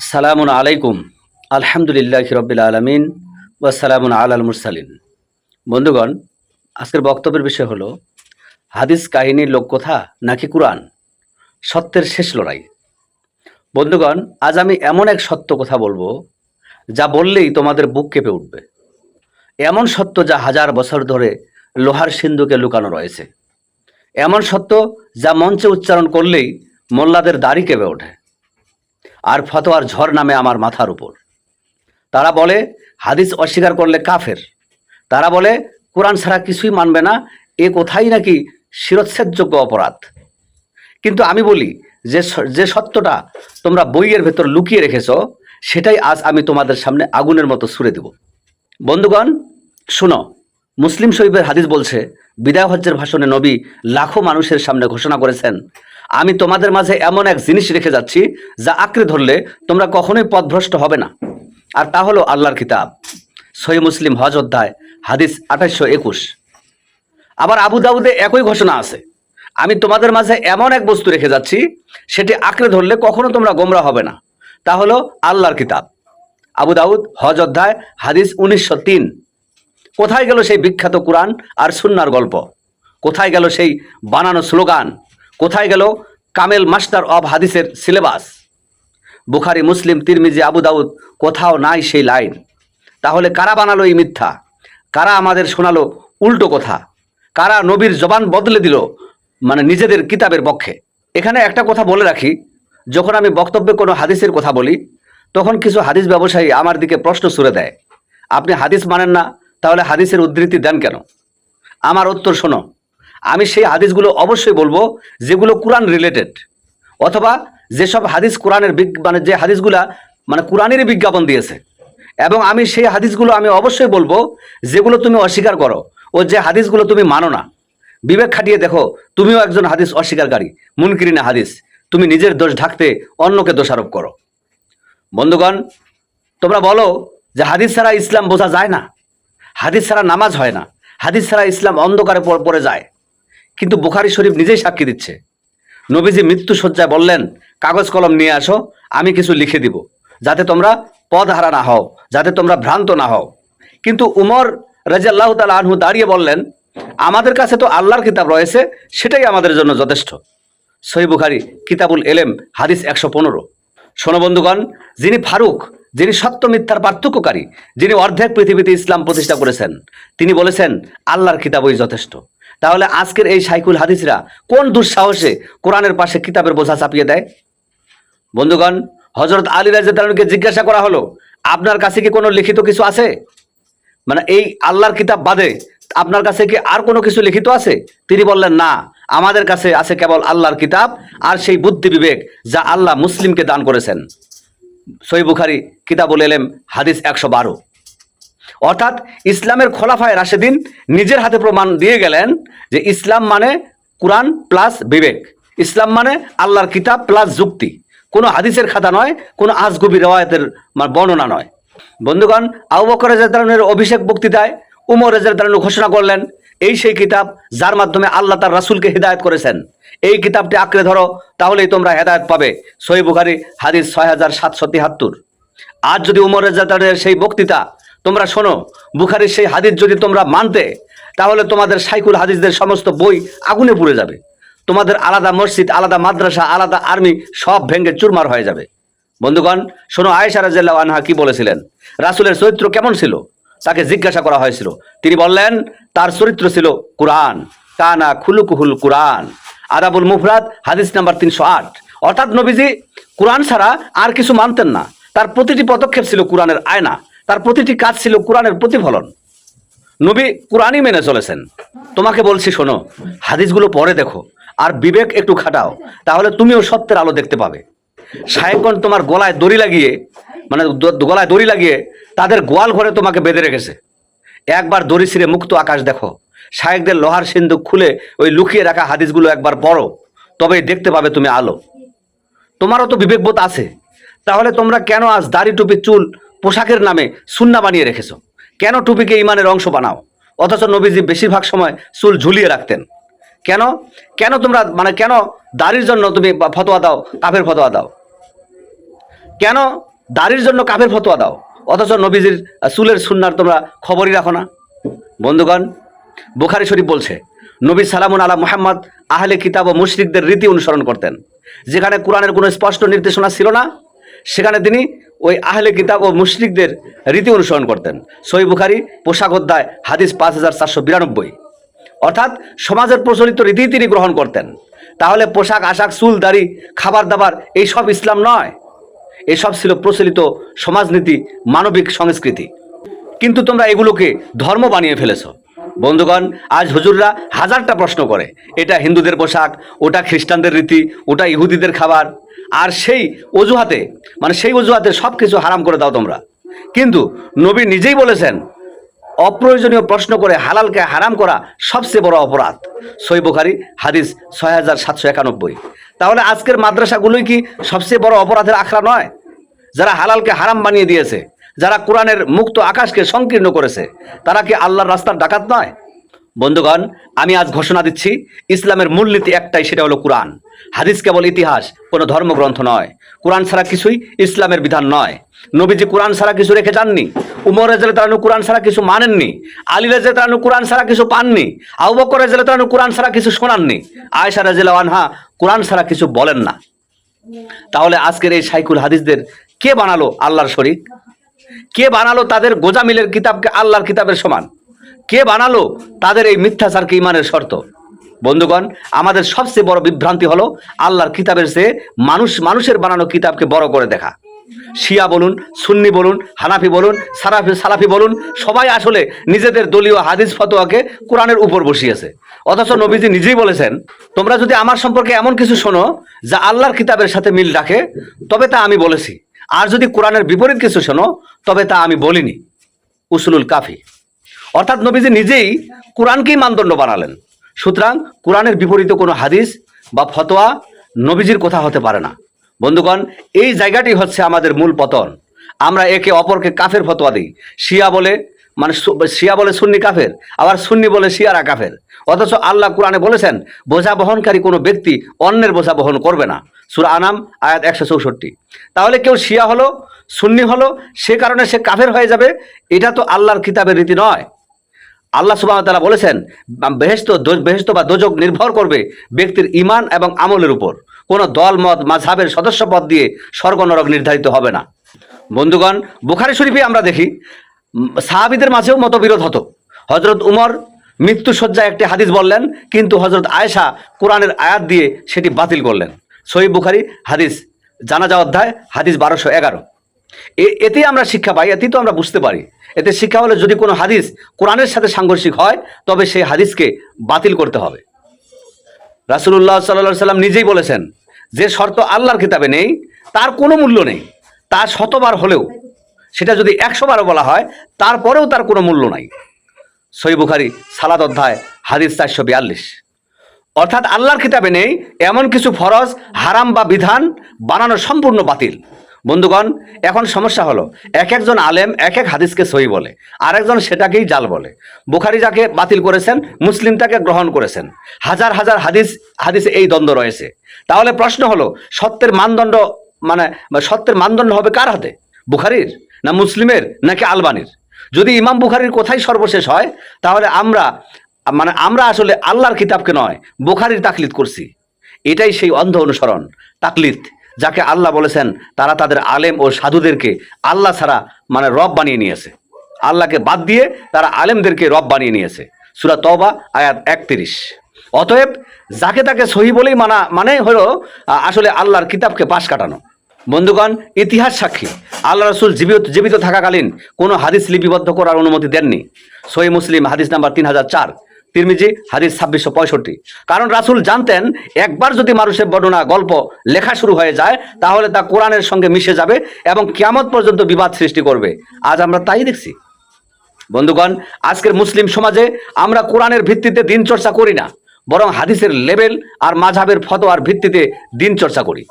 সালামুন আলাইকুম, আলহামদুলিল্লাহ রবিল আলমিন ওয়াসালামুন আল মুরসালিন। বন্ধুগণ, আজকের বক্তব্যের বিষয় হলো, হাদিস কাহিনীর লোককথা নাকি কুরআন? সত্যের শেষ লড়াই। বন্ধুগণ, আজ আমি এমন এক সত্য কথা বলব, যা বললেই তোমাদের বুক কেঁপে উঠবে। এমন সত্য যা হাজার বছর ধরে লোহার সিন্ধুকে লুকানো রয়েছে। এমন সত্য যা মঞ্চে উচ্চারণ করলেই মোল্লাদের দাড়ি কেঁপে ওঠে। আর ফতোয়ার ঝড় নামে আমার মাথার উপর। তারা বলে, হাদিস অস্বীকার করলে কাফের। তারা বলে, কোরআন ছাড়া কিছুই মানবে না, এ কোথায় নাকি শিরচ্ছেদযোগ্য অপরাধ? কিন্তু আমি বলি, যে যে সত্যটা তোমরা বইয়ের ভেতর লুকিয়ে রেখেছ, সেটাই আজ আমি তোমাদের সামনে আগুনের মতো ছুড়ে দেব। বন্ধুগণ, শুনো, মুসলিম শরীফের হাদিস বলছে, বিদায় হজ্জের ভাষণে নবী লাখো মানুষের সামনে ঘোষণা করেছেন আমি তোমাদের মাঝে এমন এক জিনিস রেখে যাচ্ছি, যা আঁকড়ে ধরলে তোমরা কখনোই পথভ্রষ্ট হবে না। আর তা হলো আল্লাহর কিতাব। সহি মুসলিম হজ অধ্যায়, হাদিস আঠাশশো একুশ। আবার আবু দাউদে একই ঘোষণা আছে। আমি তোমাদের মাঝে এমন এক বস্তু রেখে যাচ্ছি, সেটি আঁকড়ে ধরলে কখনো তোমরা গোমরা হবে না। তা হলো আল্লাহর কিতাব। আবু দাউদ হজ অধ্যায়, হাদিস উনিশশো তিন। কোথায় গেল সেই বিখ্যাত কোরআন আর সুন্নার গল্প? কোথায় গেল সেই বানানো স্লোগান? কোথায় গেল? কামেল মাস্টার অব হাদিসের syllabus. Bukhari, Muslim, Tirmidhi, Abu Dawud, কোথাও নাই সেই লাইন। তাহলে কারা বানালো এই মিথ্যা? কারা আমাদের শোনালো উল্টো কথা? কারা নবীর জবান বদলে দিল মানে নিজেদের কিতাবের পক্ষে? এখানে একটা কথা বলে রাখি, যখন আমি বক্তব্যে কোনো হাদিসের কথা বলি, তখন কিছু হাদিস ব্যবসায়ী আমার দিকে প্রশ্ন ছুড়ে দেয়। আপনি হাদিস মানেন না, তাহলে হাদিসের উদ্ধৃতি দেন কেন? আমার উত্তর শোনো আমি সেই হাদিসগুলো অবশ্যই বলব, যেগুলো কোরআন রিলেটেড অথবা যেসব হাদিস কোরআনের মানে যে হাদিসগুলা মানে কোরআনেরই বিজ্ঞাপন দিয়েছে। এবং আমি সেই হাদিসগুলো আমি অবশ্যই বলব, যেগুলো তুমি অস্বীকার করো, ও যে হাদিসগুলো তুমি মানো না। বিবেক খাটিয়ে দেখো, তুমিও একজন হাদিস অস্বীকারী, মুনকিরিনা হাদিস। তুমি নিজের দোষ ঢাকতে অন্যকে দোষারোপ করো। বন্ধুগণ, তোমরা বলো যে হাদিস ছাড়া ইসলাম বোঝা যায় না। হাদিস ছাড়া নামাজ হয় না। হাদিস ছাড়া ইসলাম অন্ধকারে পড়ে যায়। কিন্তু বুখারি শরীফ নিজেই সাক্ষী দিচ্ছে। নবীজি মৃত্যু সজ্জায় বললেন, কাগজ কলম নিয়ে আসো, আমি কিছু লিখে দিব। যাতে তোমরা পদ হারা না হও, যাতে তোমরা ভ্রান্ত না হও। কিন্তু উমর রাজিয়াল্লাহ তালা আনহু দাঁড়িয়ে বললেন, আমাদের কাছে তো আল্লাহর কিতাব রয়েছে, সেটাই আমাদের জন্য যথেষ্ট। সহি বুখারি, কিতাবুল এলেম হাদিস একশো পনেরো। শোনো বন্ধুগণ, যিনি ফারুক, যিনি সত্য মিথ্যার পার্থক্যকারী, যিনি অর্ধেক পৃথিবীতে ইসলাম প্রতিষ্ঠা করেছেন, তিনি বলেছেন, আল্লাহর কিতাবই যথেষ্ট। তাহলে আজকের এই সাইকুল হাদিসরা কোন দুঃসাহসে কোরআনের পাশে কিতাবের বোঝা চাপিয়ে দেয়? বন্ধুগণ হজরত আলী রাজাকে জিজ্ঞাসা করা হলো, আপনার কাছে কি কোনো লিখিত কিছু আছে? মানে এই আল্লাহর কিতাব বাদে আপনার কাছে কি আর কোনো কিছু লিখিত আছে? তিনি বললেন, না, আমাদের কাছে আছে কেবল আল্লাহর কিতাব আর সেই বুদ্ধি বিবেক যা আল্লাহ মুসলিমকে দান করেছেন। সই বুখারি কিতাবুল এলেম হাদিস একশো বারো। অর্থাৎ ইসলামের খোলাফায় রাশেদিন নিজের হাতে প্রমাণ দিয়ে গেলেন যে ইসলাম মানে কোরআন প্লাস বিবেক। ইসলাম মানে আল্লাহর কিতাব প্লাস যুক্তি। কোনো হাদিসের খাতা নয়, কোনো আজগুবি রেওয়ায়তের মানে বর্ণনা নয়। বন্ধুগণ, আবু বকর রেজাদারনের অভিষেক বক্তৃতায় উমর রেজাদারনু ঘোষণা করলেন, এই সেই কিতাব যার মাধ্যমে আল্লাহ তার রাসূলকে হিদায়ত করেছেন। এই কিতাবটি আঁকড়ে ধরো, তাহলেই তোমরা হেদায়ত পাবে। সহি বুখারি, হাদিস ছয় হাজার সাতশো তিহাত্তর। আজ যদি উমর রেজাদারের সেই বক্তৃতা তোমরা শোনো, বুখারির সেই হাদিস যদি তোমরা মানতে, তাহলে তোমাদের সাইকুল হাদিসদের সমস্ত বই আগুনে পুড়ে যাবে। তোমাদের আলাদা মসজিদ, আলাদা মাদ্রাসা, আলাদা আর্মি সব ভেঙে চুরমার হয়ে যাবে। বন্ধুগণ, শোনো, আয়েশা রাজিয়াল্লাহু আনহা কি বলেছিলেন? রাসুলের চরিত্র কেমন ছিল? তাকে জিজ্ঞাসা করা হয়েছিল। তিনি বললেন, তার চরিত্র ছিল কোরআন। কানা খুলুকুহুল কোরআন। আদাবুল মুফরাদ, হাদিস নাম্বার তিনশো আট। অর্থাৎ নবীজি কোরআন ছাড়া আর কিছু মানতেন না। তার প্রতিটি পদক্ষেপ ছিল কোরআনের আয়না। তার প্রতিটি কাজ ছিল কোরআনের প্রতিফলন। নবী কোরআনই মেনে চলেছেন। তোমাকে বলছি শোনো, হাদিসগুলো পরে দেখো, আর বিবেক একটু খাটাও, তাহলে তুমিও সত্যের আলো দেখতে পাবে। সাহেবগণ তোমার গলায় দড়ি লাগিয়ে মানে গলায় দড়ি লাগিয়ে তাদের গোয়াল ঘরে তোমাকে বেঁধে রেখেছে। একবার দড়ি ছিঁড়ে মুক্ত আকাশ দেখো শায়েকদের লোহার সিন্ধুক খুলে ওই লুকিয়ে রাখা হাদিসগুলো একবার পড়ো, তবেই দেখতে পাবে তুমি আলো। তোমারও তো বিবেকবোধ আছে। তাহলে তোমরা কেন আজ দাড়ি টুপি চুল পোশাকের নামে সুন্না বানিয়ে রেখেছো। কেন টুপিকে ইমানের অংশ বানাও? অথচ নবীজি বেশিরভাগ সময় চুল ঝুলিয়ে রাখতেন। কেন? কেন তোমরা মানে কেন দাড়ির জন্য তুমি ফতোয়া দাও, কাফের ফতোয়া দাও? কেন দাড়ির জন্য কাফের ফতোয়া দাও? অথচ নবীজির চুলের সুন্নার তোমরা খবরই রাখো না। বন্ধুগণ, বুখারি শরীফ বলছে, নবী সালামুন আলা মোহাম্মদ আহলে কিতাব ও মুশরিকদের রীতি অনুসরণ করতেন। যেখানে কোরআনের কোনো স্পষ্ট নির্দেশনা ছিল না সেখানে তিনি ওই আহলে কিতাব ও মুশরিকদের রীতি অনুসরণ করতেন। সই বুখারি পোশাক অধ্যায়, হাদিস পাঁচ হাজার চারশো বিরানব্বই। অর্থাৎ সমাজের প্রচলিত রীতি তিনি গ্রহণ করতেন। তাহলে পোশাক, আশাক, চুল, দাড়ি, খাবার দাবার এই সব ইসলাম নয়। এসব ছিল প্রচলিত সমাজনীতি, মানবিক সংস্কৃতি। কিন্তু তোমরা এগুলোকে ধর্ম বানিয়ে ফেলেছো। বন্ধুগণ, আজ হুজুররা হাজারটা প্রশ্ন করে। এটা হিন্দুদের পোশাক, ওটা খ্রিস্টানদের রীতি, ওটা ইহুদিদের খাবার। আর সেই অজুহাতে মানে সেই অজুহাতে সব কিছু হারাম করে দাও তোমরা। কিন্তু নবী নিজেই বলেছেন, অপ্রয়োজনীয় প্রশ্ন করে হালালকে হারাম করা সবচেয়ে বড় অপরাধ। সই বুখারি, হাদিস ছয় হাজার সাতশো একানব্বই। তাহলে আজকের মাদ্রাসাগুলোই কি সবচেয়ে বড় অপরাধের আখড়া নয়? যারা হালালকে হারাম বানিয়ে দিয়েছে। যারা কোরআনের মুক্ত আকাশকে সংকীর্ণ করেছে, তারা কি আল্লাহর রাস্তার ডাকাত নয়? বন্ধুগণ, আমি আজ ঘোষণা দিচ্ছি, ইসলামের মূলনীতি একটাই, সেটা হলো কোরআন। হাদিস কেবল ইতিহাস, কোনো ধর্মগ্রন্থ নয়। কোরআন ছাড়া কিছুই ইসলামের বিধান নয়। নবীজি কোরআন ছাড়া কিছু রেখে যাননি। উমর রেজেল তালানু কোরআন ছাড়া কিছু মানেননি। আলী রেজেল তালানু কোরআন ছাড়া কিছু পাননি। আবু বকর রেজেল তালানু কোরআন ছাড়া কিছু শোনাননি। আয়েশা রেজেল আনহা কোরআন ছাড়া কিছু বলেন না। তাহলে আজকের এই সাইকুল হাদিসদের কে বানালো আল্লাহর শরীক? কে বানালো তাদের গোজামিলের কিতাবকে আল্লাহর কিতাবের সমান? কে বানালো তাদের এই মিথ্যাচারকে ইমানের শর্ত? বন্ধুগণ, আমাদের সবচেয়ে বড় বিভ্রান্তি হলো আল্লাহর কিতাবের চেয়ে মানুষ, মানুষের বানানো কিতাবকে বড় করে দেখা। শিয়া বলুন, সুন্নি বলুন, হানাফি বলুন, সারাফি, সালাফি বলুন, সবাই আসলে নিজেদের দলীয় হাদিস ফতোয়াকে কোরআনের উপর বসিয়েছে। অথচ নবীজি নিজেই বলেছেন, তোমরা যদি আমার সম্পর্কে এমন কিছু শোনো যা আল্লাহর কিতাবের সাথে মিল রাখে, তবে তা আমি বলেছি। আর যদি কোরআনের বিপরীত কিছু শোনো, তবে তা আমি বলিনি। উসুলুল কাফি। অর্থাৎ নবীজি নিজেই কোরআনকেই মানদণ্ড বানালেন। সুতরাং কোরআনের বিপরীতে কোনো হাদিস বা ফতোয়া নবীজির কথা হতে পারে না। বন্ধুগণ, এই জায়গাটি হচ্ছে আমাদের মূল পতন। আমরা একে অপরকে কাফের ফতোয়া দিই। শিয়া বলে মানে শিয়া বলে সুন্নি কাফের, আবার সুন্নি বলে শিয়ারা কাফের। অথচ আল্লাহ কোরআনে বলেছেন, বোঝা বহনকারী কোনো ব্যক্তি অন্যের বোঝা বহন করবে না। সুরা আনাম, আয়াত একশো চৌষট্টি। তাহলে কেউ শিয়া হলো, সুন্নি হলো, সে কারণে সে কাফের হয়ে যাবে, এটা তো আল্লাহর কিতাবের রীতি নয়। আল্লাহ সুবাহ তালা বলেছেন বেহেস্ত বেহেস্ত বা দোজক নির্ভর করবে ব্যক্তির ইমান এবং আমলের উপর। কোনো দল, মত মাঝহাবের সদস্য পদ দিয়ে স্বর্গ নরক নির্ধারিত হবে না। বন্ধুগণ, বুখারি শরীফে আমরা দেখি, সাহাবিদের মাঝেও মতবিরোধ হতো। হজরত উমর মৃত্যু শয্যায় একটি হাদিস বললেন, কিন্তু হজরত আয়েশা কোরআনের আয়াত দিয়ে সেটি বাতিল করলেন। সহি বুখারি হাদিস জানাজা অধ্যায়, হাদিস বারোশো এগারো। এতেই আমরা শিক্ষা পাই, এতেই তো আমরা বুঝতে পারি। এতে শিক্ষা হলে যদি কোনো হাদিস কোরআনের সাথে সাংঘর্ষিক হয়, তবে সেই হাদিসকে বাতিল করতে হবে। রাসুল্লাহ সাল্লা সাল্লাম নিজেই বলেছেন, যে শর্ত আল্লাহর কিতাবে নেই, তার কোনো মূল্য নেই। তা শতবার হলেও, সেটা যদি একশো বারও বলা হয়, তারপরেও তার কোনো মূল্য নাই। সই বুখারি সালাদ অধ্যায়, হাদিস চারশো বিয়াল্লিশ। অর্থাৎ আল্লাহর কিতাবে নেই, এমন কিছু ফরজ, হারাম বা বিধান বানানো সম্পূর্ণ বাতিল। বন্ধুগণ, এখন সমস্যা হলো, এক একজন আলেম এক এক হাদিসকে সহি বলে, আরেকজন সেটাকেই জাল বলে। বুখারি যাকে বাতিল করেছেন, মুসলিম তাকে গ্রহণ করেছেন। হাজার হাজার হাদিস, হাদিসে এই দ্বন্দ্ব রয়েছে। তাহলে প্রশ্ন হলো, সত্যের মানদণ্ড মানে সত্যের মানদণ্ড হবে কার হাতে? বুখারির না মুসলিমের নাকি আলবানির? যদি ইমাম বুখারির কোথায় সর্বশেষ হয়, তাহলে আমরা মানে আমরা আসলে আল্লাহর কিতাবকে নয়, বুখারির তাকলিদ করছি। এটাই সেই অন্ধ অনুসরণ, তাকলিদ, যাকে আল্লাহ বলেছেন, তারা তাদের আলেম ও সাধুদেরকে আল্লাহ ছাড়া মানে রব বানিয়ে নিয়েছে। আল্লাহকে বাদ দিয়ে তারা আলেমদেরকে রব বানিয়ে নিয়েছে। সুরা তবা আয়াত একত্রিশ। অতএব, যাকে তাকে সহি বলেই মানা মানে হলো আসলে আল্লাহর কিতাবকে পাশ কাটানো। বন্ধুগণ, ইতিহাস সাক্ষী। আল্লাহ রসুল জীবিত জীবিত থাকাকালীন কোনো হাদিস লিপিবদ্ধ করার অনুমতি দেননি। সহি মুসলিম, হাদিস নাম্বার তিন হাজার চার। তিরমিজি, হাদিস ছাব্বিশশো পঁয়ষট্টি। কারণ রাসুল জানতেন, একবার যদি মানুষের বর্ণনা, গল্প, লেখা শুরু হয়ে যায়, তাহলে তা কোরআনের সঙ্গে মিশে যাবে এবং কিয়ামত পর্যন্ত বিবাদ সৃষ্টি করবে। আজ আমরা তাই দেখছি। বন্ধুগণ, আজকের মুসলিম সমাজে আমরা কোরআনের ভিত্তিতে দিন চর্চা করি না, বরং হাদিসের লেভেল আর মাঝাবের ফতোয়ার ভিত্তিতে দিন চর্চা করি।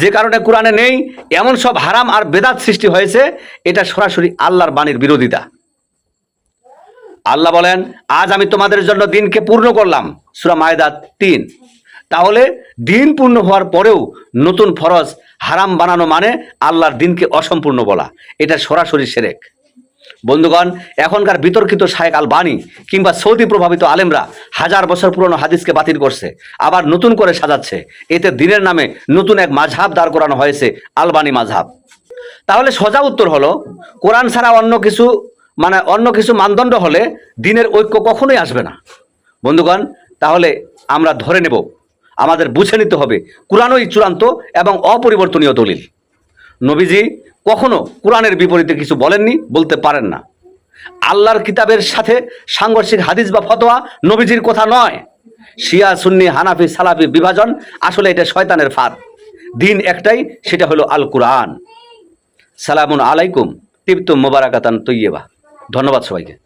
যে কারণে কোরআনে নেই, এমন সব হারাম আর বেদাত সৃষ্টি হয়েছে, এটা সরাসরি আল্লাহর বাণীর বিরোধিতা। আল্লাহ বলেন, আজ আমি তোমাদের জন্য দিনকে পূর্ণ করলাম। সুরা মায়দা তিন। তাহলে দিন পূর্ণ হওয়ার পরেও নতুন ফরজ হারাম বানানো মানে আল্লাহর দিনকে অসম্পূর্ণ বলা। এটা সরাসরি সেরেক। বন্ধুগণ, এখনকার বিতর্কিত শায়েক আল বাণী কিংবা সৌদি প্রভাবিত আলেমরা হাজার বছর পুরনো হাদিসকে বাতিল করছে, আবার নতুন করে সাজাচ্ছে। এতে দিনের নামে নতুন এক মাঝহাব দাঁড় করানো হয়েছে আলবানি মাঝহাব তাহলে সোজা উত্তর হলো, কোরআন ছাড়া অন্য কিছু মানে অন্য কিছু মানদণ্ড হলে দিনের ঐক্য কখনোই আসবে না। বন্ধুগণ, তাহলে আমরা ধরে নেব, আমাদের বুঝে নিতে হবে কোরআনই চূড়ান্ত এবং অপরিবর্তনীয় দলিল। নবীজি কখনো কোরআনের বিপরীতে কিছু বলেননি, বলতে পারেন না। আল্লাহর কিতাবের সাথে সাংঘর্ষিক হাদিস বা ফতোয়া নবীজির কথা নয়। শিয়া, সুন্নি, হানাফি, সালাফি বিভাজন আসলে এটা শয়তানের ফাঁদ। দিন একটাই, সেটা হলো আল কোরআন সালামুন আলাইকুম তিপ্ত মোবারাকাতান তৈয়বা। ধন্যবাদ সবাইকে।